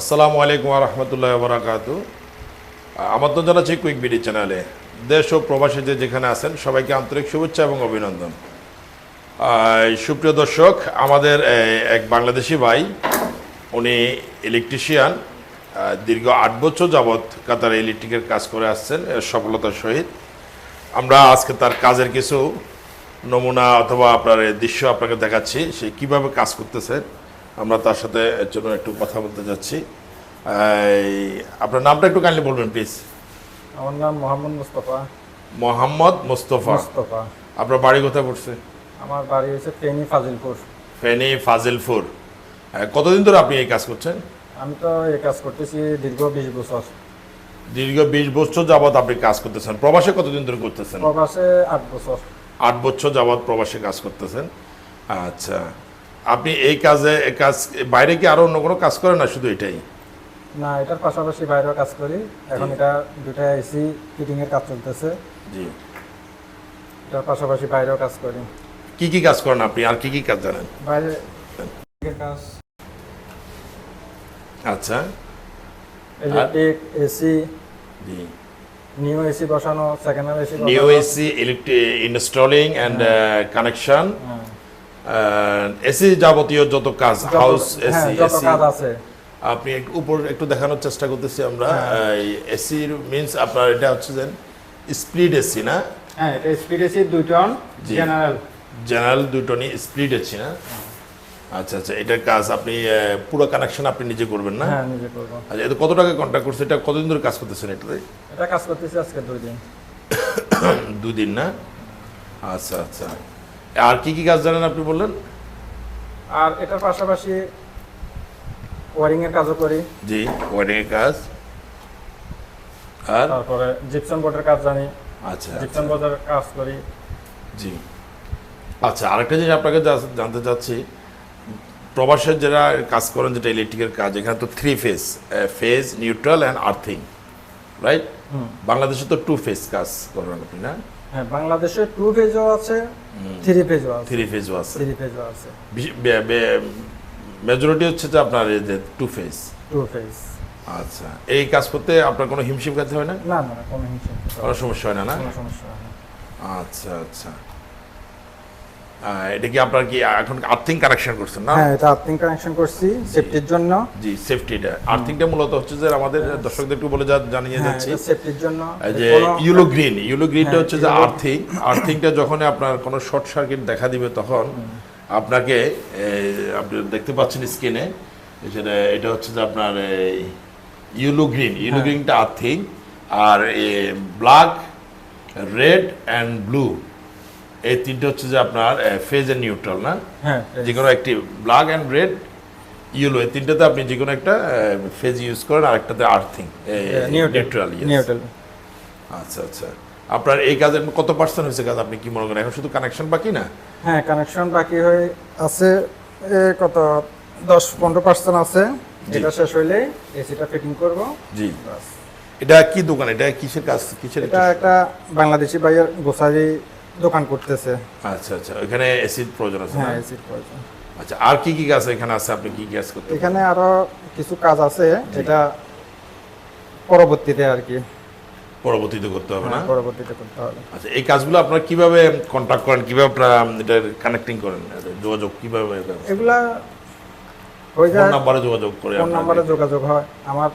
আসসালামু আলাইকুম রহমতুল্লাহ বরাকাত আমন্ত্রণ জানাচ্ছি কুইক বিডি চ্যানেলে দেশ ও প্রবাসী যে যেখানে আছেন, সবাইকে আন্তরিক শুভেচ্ছা এবং অভিনন্দন। সুপ্রিয় দর্শক, আমাদের এক বাংলাদেশি ভাই, উনি ইলেকট্রিশিয়ান দীর্ঘ আট বছর যাবৎ কাতার ইলেকট্রিকের কাজ করে আসছেন সফলতার সহিত। আমরা আজকে তার কাজের কিছু নমুনা অথবা আপনার দৃশ্য আপনাকে দেখাচ্ছি, সে কীভাবে কাজ করতেছে। আমরা তার সাথে জন্য একটু কথা বলতে যাচ্ছি। আপনার নামটা একটু কাইন্ডলি বলবেন প্লিজ আমার নাম মোহাম্মদ মুস্তফা। মোহাম্মদ মোস্তফা। মুস্তফা। আপনার বাড়ি কোথায় পড়ছে? আমার বাড়ি হচ্ছে ফেনী ফাজিলপুর। ফেনী ফাজিলপুর। হ্যাঁ, কতদিন ধরে আপনি এই কাজ করছেন? আমি তো এই কাজ করতেছি দীর্ঘ বিশ বছর। দীর্ঘ বিশ বছর যাবৎ আপনি কাজ করতেছেন। প্রবাসে কতদিন ধরে করতেছেন? প্রবাসে আট বছর। আট বছর যাবৎ প্রবাসে কাজ করতেছেন। আচ্ছা। আপনি এই কাজে কাজ বাইরে কি আরও অন্য কোনো কাজ করেন না শুধু এটাই? না এটার পাশাপাশি বাইরেও কাজ করি। এখন এটা দুটা এসি ফিটিং এর কাজ চলতেছে। জি। এটার পাশাপাশি বাইরেও কাজ করি। কি কি কাজ করেন আপনি? আর কি কি কাজ জানেন? বাইরে এর কাজ। আচ্ছা। ইলেকট্রিক এসি জি। নিউ এসি বসানো second hand AC new AC electric installing and connection AC যাবতীয় যত কাজ হাউস এসি হ্যাঁ, এসি আছে। আপনি একটু উপর একটু দেখানোর চেষ্টা করতেছি আমরা। হ্যাঁ। এসির মিন্স আপনার এটা হচ্ছে যে স্প্লিট এসি না? হ্যাঁ এটা স্পিড এসি দুই ton. General general split AC না? আচ্ছা আচ্ছা এটার কাজ আপনি পুরো কানেকশন আপনি নিজে করবেন না? হ্যাঁ নিজে করব। আচ্ছা এটা কত টাকা করছে? এটা কতদিন ধরে কাজ করতেছেন এটা? কাজ করতেছি আজকে দুই দিন না? আচ্ছা আচ্ছা। আর কি কি কাজ জানেন আপনি বললেন? আর এটার পাশাপাশি ওয়ারিং এর কাজও করি। জি ওয়ারিং এর কাজ। আর? তারপরে জিপসন বোর্ডের কাজ জানি। আচ্ছা জিপসন বোর্ডের কাজ করি। জি। আচ্ছা আরেকটা জিনিস আপনাকে জানতে চাচ্ছি। প্রবাসের যারা কাজ করেন যেটা ইলেকট্রিকের কাজ এখানে তো three phase phase neutral and earthing right. বাংলাদেশে তো টু ফেজ কাজ করেন আপনি না? হ্যাঁ বাংলাদেশে টু ফেজও আছে থ্রি ফেজও আছে। থ্রি ফেজও আছে। থ্রি ফেজও আছে। মেজরিটি হচ্ছে যে আপনার এই যে টু ফেজ টু ফেজ আচ্ছা এই কাজ করতে আপনার কোনো হিমশিম কাজ হয় না? না না কোনো হিমশিম কোনো সমস্যা হয় না না? কোনো সমস্যা হয় না। আচ্ছা আচ্ছা। এটা কি আপনার কি এখন আর্থিং কানেকশন করছেন না? হ্যাঁ এটা আর্থিং কানেকশন করছি সেফটির জন্য। জি সেফটিটা আর্থিংটা মূলত হচ্ছে যে আমাদের দর্শকদের একটু বলে জানিয়ে হ্যাঁ যাচ্ছি। সেফটির জন্য। এই যে ইউলো গ্রিন ইউলো গ্রিনটা হচ্ছে যে আর্থিং আর্থিংটা যখন আপনার কোনো শর্ট সার্কিট দেখা দিবে তখন আপনাকে আপনি দেখতে পাচ্ছেন স্ক্রিনে সেটা এটা হচ্ছে যে আপনার ইউলো গ্রিন ইউলো। গ্রিনটা আর্থিং আর ব্ল্যাক রেড অ্যান্ড ব্লু এই তিনটে হচ্ছে যে আপনার ফেজ এন্ড নিউট্রাল না? হ্যাঁ যে কোনো একটি ব্ল্যাক অ্যান্ড রেড ইয়েলো এই তিনটাতে আপনি যে কোনো একটা ফেজ ইউজ করেন আর একটাতে আর্থিং নিউট্রাল নিউট্রাল আচ্ছা আচ্ছা। আপনার এই কাজের কত পার্সেন্ট হয়েছে কাজ আপনি কি মনে করেন? এখন শুধু কানেকশন বাকি না? হ্যাঁ কানেকশন বাকি হয়ে আছে এ, কত দশ পনেরো পার্সেন্ট আছে। এটা শেষ হইলে এসিটা ফিটিং করব। জি। এটা কি দোকান? এটা কিসের কাজ? কিসের এটা একটা বাংলাদেশি ভাইয়ের গোসারি দোকান করতেছে। আচ্ছা আচ্ছা এখানে এসিড প্রয়োজন আছে হ্যাঁ এসির প্রয়োজন আচ্ছা আর কি কি কাজ এখানে আছে? আপনি কি কাজ করতে এখানে আরও কিছু কাজ আছে এটা পরবর্তীতে আর কি। পরবর্তীতে করতে হবে না? হ্যাঁ, পরবর্তীতে করতে হবে। আচ্ছা এই কাজগুলো আপনারা কীভাবে কন্ট্যাক্ট করেন? কীভাবে আপনারা এটা কানেক্টিং করেন? যোগাযোগ কীভাবে এগুলা হয়ে ফোন নাম্বারে যোগাযোগ করে ফোন আপনারা- নাম্বারে যোগাযোগ হয়। আমার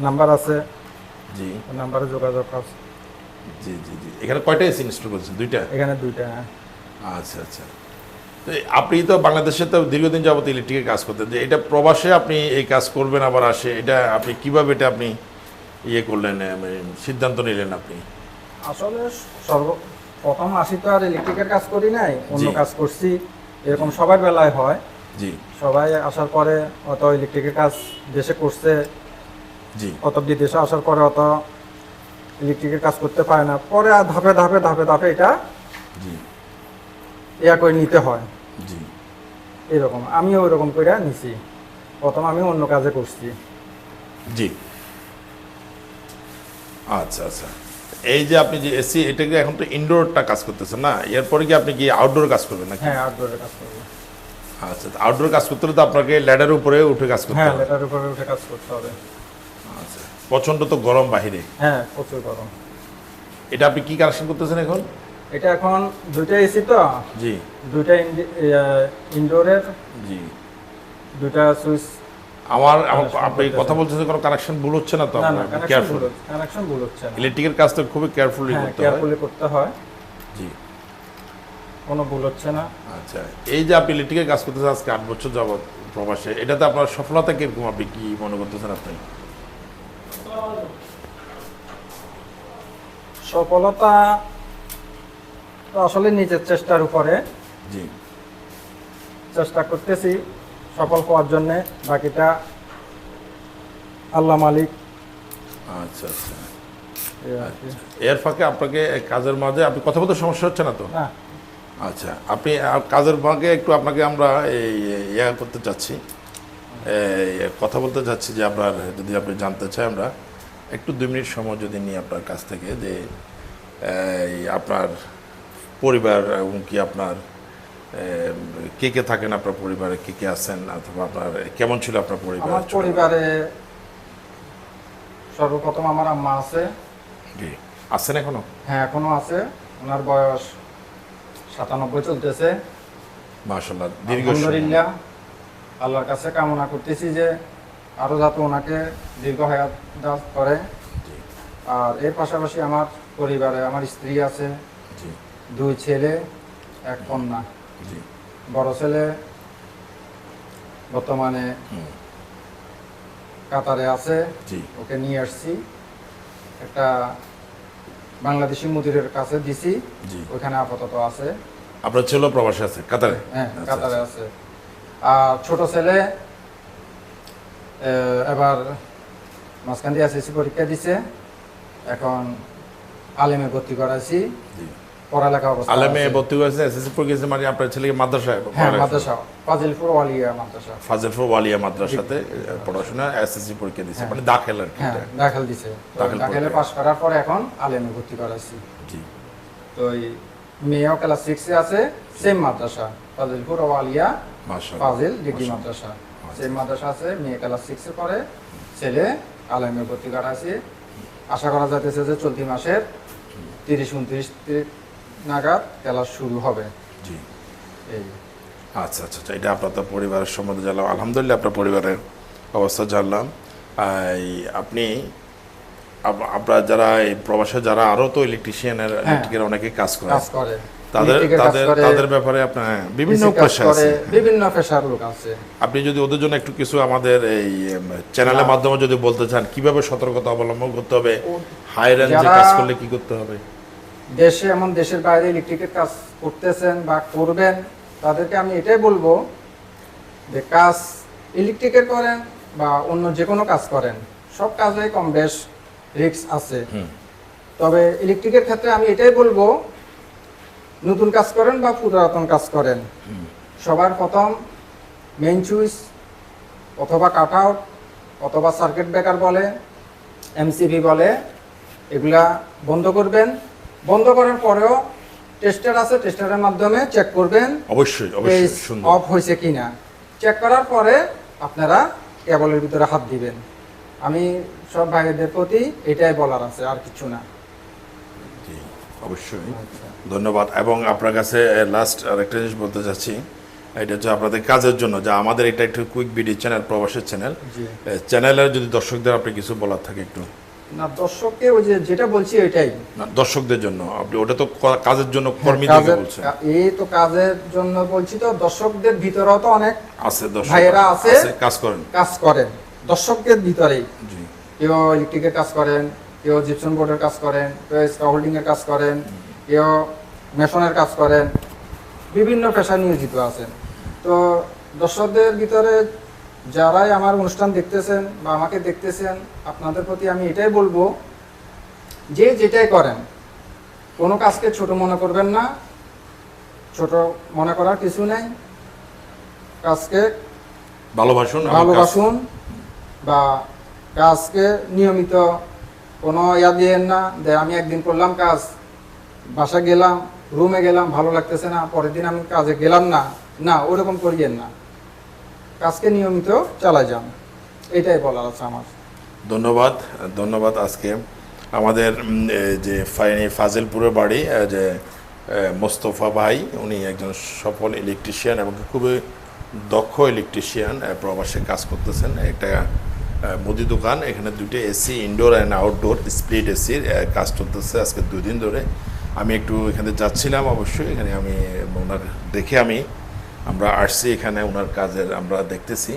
নাম্বার আছে। জি। নাম্বারে যোগাযোগ আছে জি জি জি। এখানে কয়টা এসি ইনস্টল করেছেন দুইটা? এখানে দুইটা হ্যাঁ। আচ্ছা আচ্ছা। তো আপনি তো বাংলাদেশে তো দীর্ঘদিন যাবত ইলেকট্রিকের কাজ করতেন। যে এটা প্রবাসে আপনি এই কাজ করবেন আবার আসে? এটা আপনি কীভাবে এটা আপনি ইয়ে করলেন সিদ্ধান্ত নিলেন আপনি? আসলে সর্ব প্রথম আসি তো আর ইলেকট্রিকের কাজ করি নাই অন্য কাজ করছি। এরকম সবার বেলায় হয়। জি। সবাই আসার পরে অত ইলেকট্রিকের কাজ দেশে করছে। জি। অত বিদেশে আসার পরে অত ইলেকট্রিকের কাজ করতে পারে না। পরে আর ধাপে ধাপে ধাপে ধাপে এটা জি। ইয়া করে নিতে হয়। জি। এরকম। আমিও ওইরকম করে নিছি। প্রথম আমি অন্য কাজে করছি। জি। আচ্ছা আচ্ছা। এই যে আপনি যে এসি এটা কি এখন তো ইনডোরটা কাজ করতেছেন না? এরপরে কি আপনি কি আউটডোর কাজ করবেন নাকি? হ্যাঁ আউটডোরের কাজ করব। আচ্ছা আউটডোর কাজ করতে হলে তো আপনাকে ল্যাডারের উপরে উঠে কাজ করতে হবে। হ্যাঁ লেটার উপরে উঠে কাজ করতে হবে। আচ্ছা প্রচণ্ড তো গরম বাহিরে। হ্যাঁ প্রচুর গরম। এটা আপনি কি কানেকশন করতেছেন এখন? এটা এখন দুইটা এসি তো? জি। দুইটা ইনডোরের জি। দুইটা সুইচ। আমার আপনি কথা বলতেছেন কোনো কানেকশন ভুল হচ্ছে না তো কেয়ারফুল কানেকশন ভুল হচ্ছে না। ইলেকট্রিকের কাজ তো খুবই কেয়ারফুলি হ্যাঁ করতে হয়। কেয়ারফুলি করতে হয়। জি। কোনো ভুল হচ্ছে না। আচ্ছা এই যে আপনি ইলেকট্রিকের কাজ করতেছেন আজকে আট বছর যাবত প্রবাসে এটাতে আপনার সফলতা কীরকম? আপনি কি মনে করতেছেন আপনি? সফলতা তো আসলে নিজের চেষ্টার উপরে। জি। চেষ্টা করতেছি সফল হওয়ার জন্যে। বাকিটা আল্লাহ মালিক আচ্ছা আচ্ছা। এর ফাঁকে আপনাকে কাজের মাঝে আপনি কথা বলতে সমস্যা হচ্ছে না তো? আচ্ছা আপনি কাজের ফাঁকে একটু আপনাকে আমরা এই ইয়া করতে চাচ্ছি। কথা বলতে চাচ্ছি যে আপনার যদি আপনি জানতে চাই আমরা একটু দুই মিনিট সময় যদি নিই আপনার কাছ থেকে যে আপনার পরিবার এবং কি আপনার কে কে থাকেন আপনার পরিবারে কে কে আছেন অথবা আপনার কেমন ছিল আপনার পরিবার? আমার পরিবারে সর্বপ্রথম আমার আম্মা আছে। জি। আছেন এখনও? হ্যাঁ এখনও আছে। ওনার বয়স সাতানব্বই চলতেছে। মাশাল্লাহ দীর্ঘ আলহামদুলিল্লাহ। আল্লাহর কাছে কামনা করতেছি যে আরও যাতে ওনাকে দীর্ঘ হায়াত দান করে। আর এর পাশাপাশি আমার পরিবারে আমার স্ত্রী আছে জি। দুই ছেলে এক কন্যা। জি। বড় ছেলে বর্তমানে কাতারে আছে। জি। ওকে নিয়ে আসছি। একটা বাংলাদেশি মুদিরের কাছে দিছি। জি। ওখানে আপাতত আছে। আপনার ছেলে প্রবাসী আছে কাতারে? হ্যাঁ আচ্ছা, কাতারে আচ্ছা। আছে। ছোট ছেলে এবার মাঝখান দিয়ে এসএসসি পরীক্ষা দিছে। এখন আলেমে ভর্তি করাইছি। পড়ালেখা অবস্থা আলেমে ভর্তি এসএসসি পরীক্ষা মানে আপনার ছেলেকে মাদ্রাসায় হ্যাঁ মাদ্রাসা। ফাজিলপুর ওয়ালিয়া মাদ্রাসা। ফাজিলপুর ওয়ালিয়া মাদ্রাসাতে পড়াশোনা এসএসসি পরীক্ষা দিয়েছে। হ্যাঁ। মানে দাখিল আর কি হ্যাঁ দাখিল দিছে। দাখিল করার পর এখন আলেমে ভর্তি করাইছি। জি। তো মেয়েও ক্লাস সিক্সে আছে সেম মাদ্রাসা ফাজিলপুর ওয়ালিয়া মাশাআল্লাহ ফাজিল ডিগ্রি মাদ্রাসা। সেই মাদ্রাসা আছে মেয়ে ক্লাস সিক্সে পড়ে ছেলে আলেমে ভর্তি করা আছে আশা করা যাইতেছে যে চলতি মাসের তিরিশ উনত্রিশ নাগাদ ক্লাস শুরু হবে। জি। এই। আচ্ছা আচ্ছা আচ্ছা এটা আপনার পরিবারের সম্বন্ধে জানলাম। আলহামদুলিল্লাহ আপনার পরিবারের অবস্থা জানলাম। আপনি আপনার যারা এই প্রবাসে যারা আরও তো ইলেকট্রিশিয়ানের ইলেকট্রিকের অনেকে কাজ করে। তাদের তাদের তাদের ব্যাপারে আপনার হ্যাঁ, বিভিন্ন পেশা আছে। বিভিন্ন পেশার লোক আছে। আপনি যদি ওদের জন্য একটু কিছু আমাদের এই চ্যানেলের মাধ্যমে যদি বলতে চান কীভাবে সতর্কতা অবলম্বন করতে হবে? হাই রেঞ্জে কাজ করলে কি করতে হবে? দেশে এমন দেশের বাইরে ইলেকট্রিকের কাজ করতেছেন বা করবেন তাদেরকে আমি এটাই বলব যে কাজ ইলেকট্রিকের করেন বা অন্য যে কোনো কাজ করেন সব কাজে কম বেশ রিস্ক আছে। তবে ইলেকট্রিকের ক্ষেত্রে আমি এটাই বলব নতুন কাজ করেন বা পুরাতন কাজ করেন। সবার প্রথম মেইন সুইচ অথবা কাট আউট অথবা সার্কিট ব্রেকার বলে এমসিবি বলে এগুলা বন্ধ করবেন। বন্ধ করার পরেও টেস্টার আছে টেস্টারের মাধ্যমে চেক করবেন অবশ্যই অবশ্যই সুন্দর। অফ হয়েছে কিনা। চেক করার পরে আপনারা কেবলের ভিতরে হাত দিবেন। আমি সব ভাইদের প্রতি এটাই বলার আছে আর কিছু না। জি, অবশ্যই। ধন্যবাদ। এবং আপনার কাছে লাস্ট আরেকটা জিনিস বলতে চাচ্ছি এটা হচ্ছে আপনাদের কাজের জন্য যা আমাদের এটা একটু কুইক ভিডিও চ্যানেল প্রবাসের চ্যানেল চ্যানেলের যদি দর্শকদের আপনি কিছু বলার থাকে একটু। না দর্শককে ওই যে যেটা বলছি এটাই। না, দর্শকদের জন্য। আপনি ওটা তো কাজের জন্য কর্মীদেরকে কাজের বলছেন। এই তো কাজের জন্য বলছি তো দর্শকদের ভিতরেও তো অনেক আছে দর্শক। ভাইয়েরা আছে। কাজ করেন। কাজ করেন। দর্শকদের ভিতরেই জি। কেউ ইলেকট্রিকের কাজ করেন কেউ জিপসন বোর্ডের কাজ করেন কেউ স্কাউল্ডিং এর কাজ করেন কেউ মেশনের কাজ করেন বিভিন্ন পেশায় নিয়োজিত আছেন। তো দর্শকদের ভিতরে যারাই আমার অনুষ্ঠান দেখতেছেন বা আমাকে দেখতেছেন আপনাদের প্রতি আমি এটাই বলব যে যেটাই করেন কোনো কাজকে ছোট মনে করবেন না ছোট মনে করার কিছু নেই কাজকে ভালোবাসুন ভালোবাসুন বা কাজকে নিয়মিত কোনো ইয়া দিয়েন না, যে আমি একদিন করলাম কাজ বাসা গেলাম, রুমে গেলাম, ভালো লাগতেছে না, পরের দিন আমি কাজে গেলাম না না, ওরকম করিয়েন না। কাজকে নিয়মিত চালাই যান, এটাই বলার আছে আমার। ধন্যবাদ ধন্যবাদ আজকে। আমাদের যে ফাইনি ফাজিলপুরের বাড়ি যে মোস্তফা ভাই, উনি একজন সফল ইলেকট্রিশিয়ান এবং খুবই দক্ষ ইলেকট্রিশিয়ান প্রবাসে কাজ করতেছেন। একটা মুদি দোকান, এখানে দুটো AC indoor and outdoor split এসির কাজ চলতেছে আজকে দুই দিন ধরে। আমি একটু এখানে যাচ্ছিলাম অবশ্যই, এখানে আমি ওনার দেখে আমি, আমরা আসছি এখানে, ওনার কাজের আমরা দেখতেছি।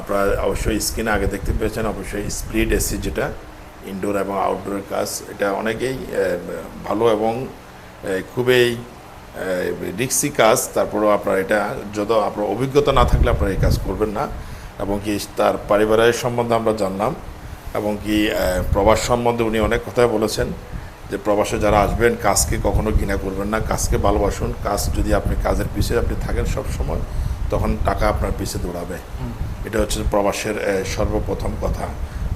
আপনারা অবশ্যই স্ক্রিনে আগে দেখতে পেয়েছেন, অবশ্যই স্প্লিট এসি যেটা ইনডোর এবং আউটডোরের কাজ, এটা অনেকেই ভালো এবং খুবই রিক্সি কাজ, তারপরেও আপনার এটা, যত আপনার অভিজ্ঞতা না থাকলে আপনারা এই কাজ করবেন না। এবং কি তার পারিবারিক সম্বন্ধে আমরা জানলাম এবং কি প্রবাস সম্বন্ধে উনি অনেক কথাই বলেছেন যে প্রবাসে যারা আসবেন কাজকে কখনো ঘৃণা করবেন না কাজকে ভালোবাসুন। কাজ যদি আপনি কাজের পিছিয়ে আপনি থাকেন সব সময় তখন টাকা আপনার পিছিয়ে দৌড়াবে। এটা হচ্ছে প্রবাসের সর্বপ্রথম কথা।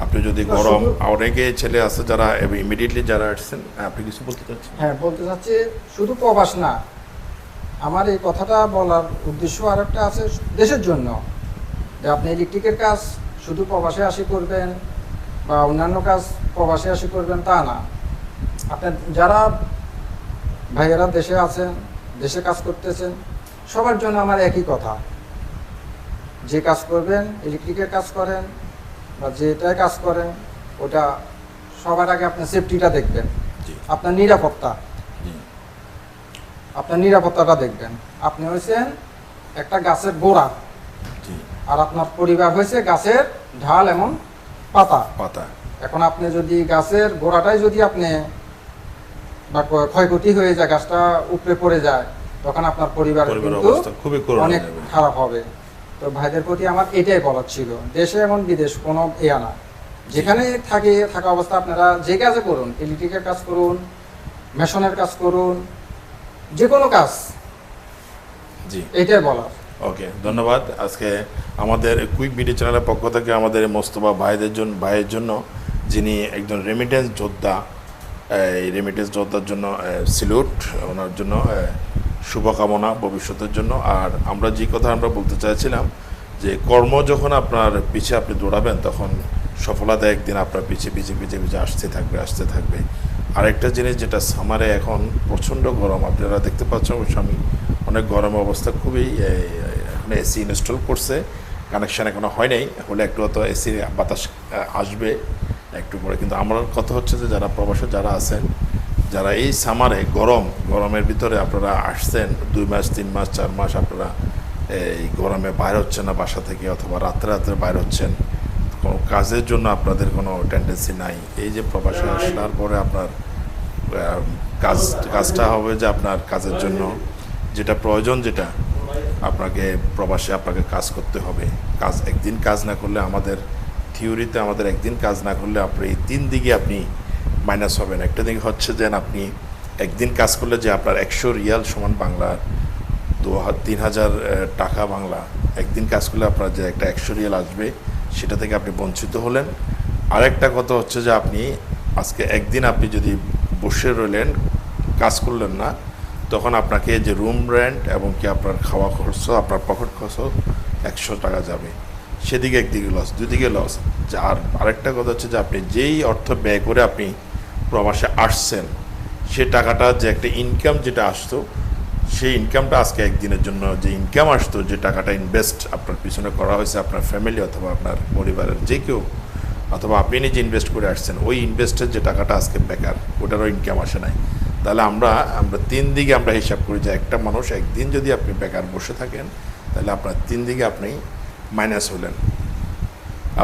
আপনি যদি গরম অনেকে ছেলে আছে যারা ইমিডিয়েটলি যারা আসছেন আপনি কিছু বলতে চাচ্ছেন? হ্যাঁ বলতে চাচ্ছি শুধু প্রবাস না আমার এই কথাটা বলার উদ্দেশ্য আর একটা আছে দেশের জন্য। যে আপনি ইলেকট্রিকের কাজ শুধু প্রবাসে আসি করবেন বা অন্যান্য কাজ প্রবাসে আসি করবেন তা না। আপনার যারা ভাইয়েরা দেশে আছেন দেশে কাজ করতেছেন সবার জন্য আমার একই কথা। যে কাজ করবেন ইলেকট্রিকের কাজ করেন বা যেটাই কাজ করেন ওটা সবার আগে আপনার সেফটিটা দেখবেন। আপনার নিরাপত্তা। আপনার নিরাপত্তাটা দেখবেন। আপনি হয়েছেন একটা গাছের গোড়া। আর আপনার পরিবার হয়েছে গাছের ঢাল এমন পাতা। পাতা। এখন আপনি যদি গাছের গোড়াটাই যদি আপনি বা ক্ষয়ক্ষতি হয়ে যায় গাছটা উপরে পড়ে যায় তখন আপনার পরিবার কিন্তু খুবই অনেক খারাপ হবে। তো ভাইদের প্রতি আমার এটাই বলার ছিল দেশে এবং বিদেশ কোনো ইয়া না। যেখানে থাকে থাকা অবস্থা আপনারা যে কাজে করুন ইলেকট্রিকের কাজ করুন মেশনের কাজ করুন যে কোনো কাজ। জি। এটাই বলার। ওকে ধন্যবাদ। আজকে আমাদের কুইক ভিডিও চ্যানেলের পক্ষ থেকে আমাদের মোস্তফা ভাইদের জন্য ভাইয়ের জন্য, যিনি একজন রেমিটেন্স যোদ্ধা, এই রেমিটেন্স যোদ্ধার জন্য সিলুট ওনার জন্য শুভকামনা ভবিষ্যতের জন্য। আর আমরা যে কথা আমরা বলতে চাইছিলাম, যে কর্ম যখন আপনার পিছে আপনি দৌড়াবেন, তখন সফলতা একদিন আপনার পিছে পিছে পিছে পিছে আসতে থাকবে আসতে থাকবে। আরেকটা জিনিস যেটা সামারে এখন প্রচণ্ড গরম, আপনারা দেখতে পাচ্ছেন অবশ্য আমি অনেক গরম অবস্থা খুবই এখন এসি ইনস্টল করছে। কানেকশান এখনও হয় নাই। হলে একটু হয়তো এসি বাতাস আসবে একটু পরে। কিন্তু আমার কথা হচ্ছে যে, যারা প্রবাসে, যারা আছেন, যারা এই সামারে গরম, গরমের ভিতরে আপনারা আসছেন, দুই মাস, তিন মাস, চার মাস আপনারা এই গরমে বাইর হচ্ছেন না বাসা থেকে অথবা রাত্রে রাত্রে বাইর হচ্ছেন, কোনো কাজের জন্য আপনাদের কোনো টেন্ডেন্সি নাই। এই যে প্রবাসে আসার পরে আপনার কাজ, কাজটা হবে যে আপনার কাজের জন্য। যেটা প্রয়োজন যেটা আপনাকে প্রবাসে আপনাকে কাজ করতে হবে। কাজ একদিন কাজ না করলে আমাদের থিওরিতে আমাদের একদিন কাজ না করলে আপনি তিন দিকে আপনি মাইনাস হবেন। একটা দিকে হচ্ছে যে আপনি একদিন কাজ করলে যে আপনার একশো রিয়াল সমান বাংলা, দু তিন হাজার টাকা বাংলা, একদিন কাজ করলে আপনার যে একটা একশো রিয়াল আসবে, সেটা থেকে আপনি বঞ্চিত হলেন। আরেকটা কথা হচ্ছে যে আপনি আজকে একদিন আপনি যদি বসে রইলেন, কাজ করলেন না তখন আপনাকে যে রুম রেন্ট এবং কি আপনার খাওয়া খরচ, আপনার পকেট খরচ, একশো টাকা যাবে। সেদিকে একদিকে লস দুদিকে লস আর আরেকটা কথা হচ্ছে যে আপনি যেই অর্থ ব্যয় করে আপনি প্রবাসে আসছেন, সে টাকাটা যে একটা ইনকাম যেটা আসতো, সেই ইনকামটা আজকে একদিনের জন্য যে ইনকাম আসতো, যে টাকাটা ইনভেস্ট আপনার পিছনে করা হয়েছে আপনার ফ্যামিলি অথবা আপনার পরিবারের যে কেউ, অথবা আপনি নিজে ইনভেস্ট করে আসছেন, ওই ইনভেস্টের যে টাকাটা আজকে বেকার, ওটারও ইনকাম আসে নাই। তাহলে আমরা আমরা তিন দিকে আমরা হিসাব করি যে একটা মানুষ একদিন যদি আপনি বেকার বসে থাকেন, তাহলে আপনার তিন দিকে আপনি মাইনাস হলেন।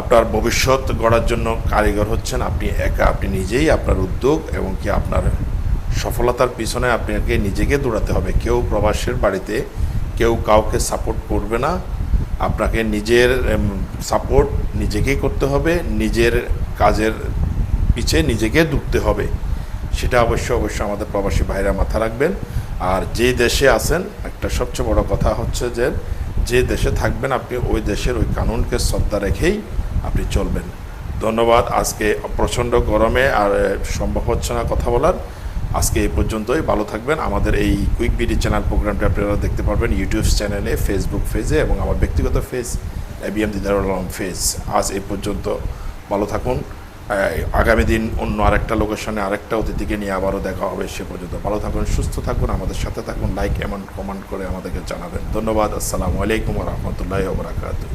আপনার ভবিষ্যৎ গড়ার জন্য কারিগর হচ্ছেন আপনি একা, আপনি নিজেই আপনার উদ্যোগ এবং কি আপনার সফলতার পিছনে আপনাকে নিজেকে দৌড়াতে হবে। কেউ প্রবাসের বাড়িতে, কেউ কাউকে সাপোর্ট করবে না। আপনাকে নিজের সাপোর্ট নিজেকেই করতে হবে, নিজের কাজের পিছে নিজেকে ডুবতে হবে। সেটা অবশ্য অবশ্য আমাদের প্রবাসী ভাইরা মাথা রাখবেন। আর যে দেশে আছেন, একটা সবচেয়ে বড় কথা হচ্ছে যে যে দেশে থাকবেন আপনি, ওই দেশের ওই কানুনকে শ্রদ্ধা রেখেই আপনি চলবেন। ধন্যবাদ। আজকে প্রচণ্ড গরমে আর সম্ভব হচ্ছে না কথা বলার। আজকে এই পর্যন্তই। ভালো থাকবেন। আমাদের এই কুইক বিডি চ্যানেল প্রোগ্রামটা আপনারা দেখতে পারবেন ইউটিউব চ্যানেলে ফেসবুক পেজে এবং আমার ব্যক্তিগত page ABM Didarul Alam page আজ এই পর্যন্ত ভালো থাকুন। আগামী দিন অন্য আরেকটা লোকেশনে আরেকটা অতিথিকে নিয়ে আবারও দেখা হবে, সে পর্যন্ত ভালো থাকুন, সুস্থ থাকুন, আমাদের সাথে থাকুন লাইক এমন কমেন্ট করে আমাদেরকে জানাবেন। ধন্যবাদ, আসসালামু আলাইকুম রহমতুল্লাহ বরাকাতু